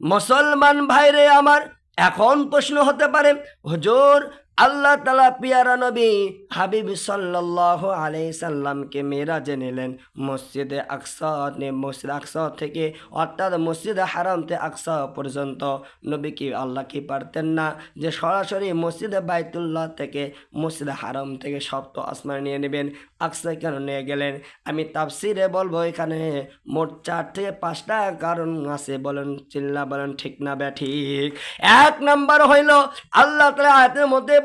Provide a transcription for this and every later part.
মুসলমান ভাইরে আমার এখন প্রশ্ন হতে পারে হুজুর আল্লাহ তালা পিয়ারা নবী হাবিব সাল্লাহ আলাই সাল্লামকে মেরাজে নিলেন মসজিদে আকসা মসজিদ আকসা থেকে, অর্থাৎ মসজিদে হারামতে আকসা পর্যন্ত। নবী কি আল্লাহ কি পারতেন না যে সরাসরি মসজিদে বাইতুল্লাহ থেকে মসজিদে হারাম থেকে সপ্ত আসমান নিয়ে নেবেন আকসা কেন নিয়ে গেলেন? আমি তাফসিরে বলব এখানে মোট চার থেকে পাঁচটা কারণ আছে, বলেন চিল্লা বলেন ঠিক না ব্যা ঠিক এক নম্বর হইল আল্লাহ তালা আয়াতের মধ্যে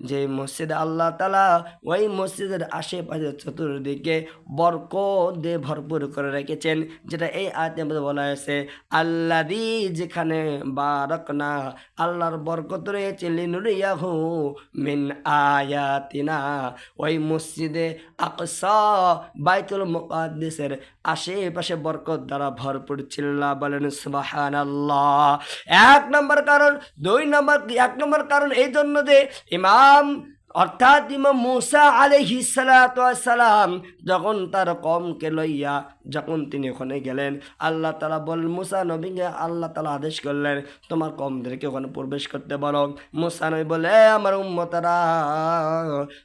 যে মসজিদ আল্লাহ তালা ওই মসজিদের আশেপাশে চতুর্দিকে বরক দিয়ে ভরপুর করে রেখেছেন, যেটা এই আয়তের মধ্যে বলা হয়েছে আল্লা দি যেখানে বারক না আল্লাহর বরকত রয়েছে, লিনুরিয়াহু মিন আয়াতিনা। ওই মসজিদে আকসা বাইতুল মুকাদ্দিসের আশেপাশে বরকত দ্বারা ভরপুর চিল্লা বলেন সুবাহান আল্লাহ এক নম্বর কারণ, দুই নম্বর, এক নম্বর কারণ এই জন্য যে ইমাম অর্থাৎ ইমাম মুসা আলহি সালাম যখন তার কমকে লইয়া যখন তিনি ওখানে গেলেন, আল্লাহ তালা বল মুসা নবীকে আল্লাহ তালা আদেশ করলেন, তোমার কমদেরকে ওখানে প্রবেশ করতে বলো। মুসা নবী বলে আমার উম্মতারা,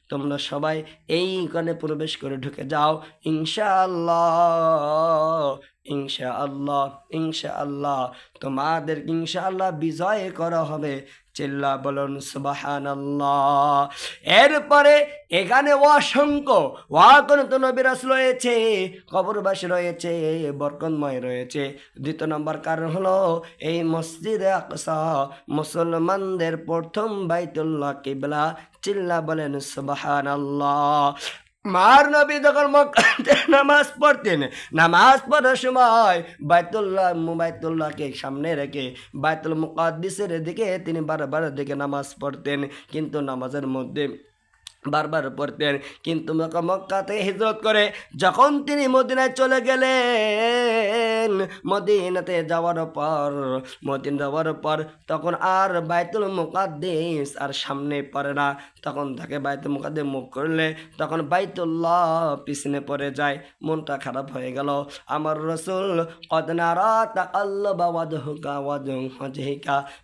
তোমরা সবাই এইখানে প্রবেশ করে ঢুকে যাও। ইনশা আল্লাহ ইনশা আল্লাহ তোমাদের ইনশা আল্লাহ বিজয় করা হবে। চিল্লা বলুন সুবাহান আল্লাহ এরপরে এখানে অসংখ্য ওয়াকনত নবিরাস রয়েছে কবরবাসী রয়েছে বরকনময় রয়েছে। দ্বিতীয় নম্বর কারণ হলো, এই মসজিদে আকসা মুসলমানদের প্রথম বাইতুল্লাহ কিবলা চিল্লা বলেন সুবাহান আল্লাহ মার নবী যখন নামাজ পড়তেন, নামাজ পড়ার সময় বাইতুল্লাহ বাইতুল্লাহকে সামনে রেখে বাইতুল মুকাদ্দিসের দিকে তিনি বারবার দিকে নামাজ পড়তেন। কিন্তু নামাজের মধ্যে বারবার পড়তেন। কিন্তু মক্কা মক্কা থেকে হিজরত করে যখন তিনি মদিনায় চলে গেলেন মদিনাতে যাওয়ার পর, মদিন যাওয়ার পর তখন আর বাইতুল মুকাদ্দিস আর সামনে পড়ে না। তখন তাকে বাইতুল মুকাদ্দিস মুখ করলে তখন বাইতুল্লাহ পিছনে পড়ে যায়, মনটা খারাপ হয়ে গেল। আমার রসুল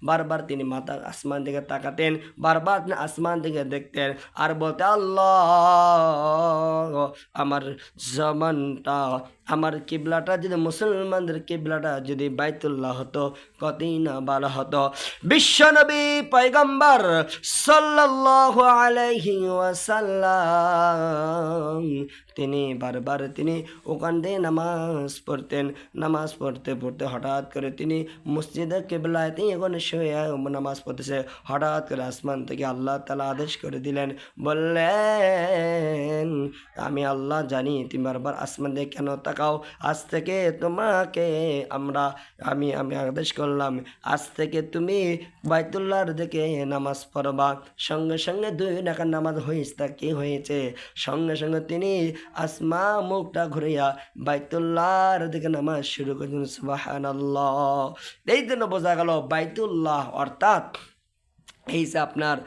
বারবার তিনি মাথা আসমান দিকে তাকাতেন, বারবার আসমান দিকে দেখতেন। আর বলতে, আল্লাহ, আমার জমানটা আমার কিবলাটা যদি মুসলমানদের কেবলাটা যদি বাইতুল্লাহ হতো কতই না ভালো হতো। বিশ্বনবী পয়গম্বর সাল্লাল্লাহু আলাইহি ওয়াসাল্লাম তিনি বারবার তিনি ওখান দিয়ে নামাজ পড়তেন, নামাজ পড়তে পড়তে হঠাৎ করে তিনি মসজিদে কেবলায় তিনি ওখানে শুয়ে নামাজ পড়তেছে। হঠাৎ করে আসমান থেকে আল্লাহ তালা আদেশ করে দিলেন, বললেন, আমি আল্লাহ জানি, তুমি বারবার আসমান দিয়ে কেন তাকাও? আজ থেকে তোমাকে আমরা, আমি আমি আদেশ করলাম, আজ থেকে তুমি বাইতুল্লাহর দিকে নামাজ পড়বা। সঙ্গে সঙ্গে দুই টাকার নামাজ হয়েছে তা কি হয়েছে? সঙ্গে সঙ্গে তিনি আসমা মুখটা ঘুরিয়া বাইতুল্লাহর দিকে নামাজ শুরু করেছেন সুবাহান আল্লাহ এই জন্য বোঝা গেল বাইতুল্লাহ অর্থাৎ এই যে আপনার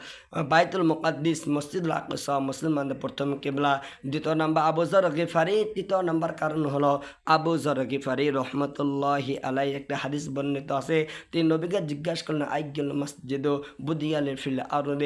বাইতুল মুকাদ্দিস, মসজিদুল আকসা, মুসলমানদের প্রথম কেবলা, দ্বিতীয় নম্বর আবু জর গিফারি, তৃতীয় নম্বর কারণ হলো আবু জর গিফারি রহমতুল্লাহি আলাই একটা হাদিস বর্ণিত আছে। তিনি নবীকে জিজ্ঞাসা করলেন আইগুল মসজিদ বুদিয়ালের ফিল আর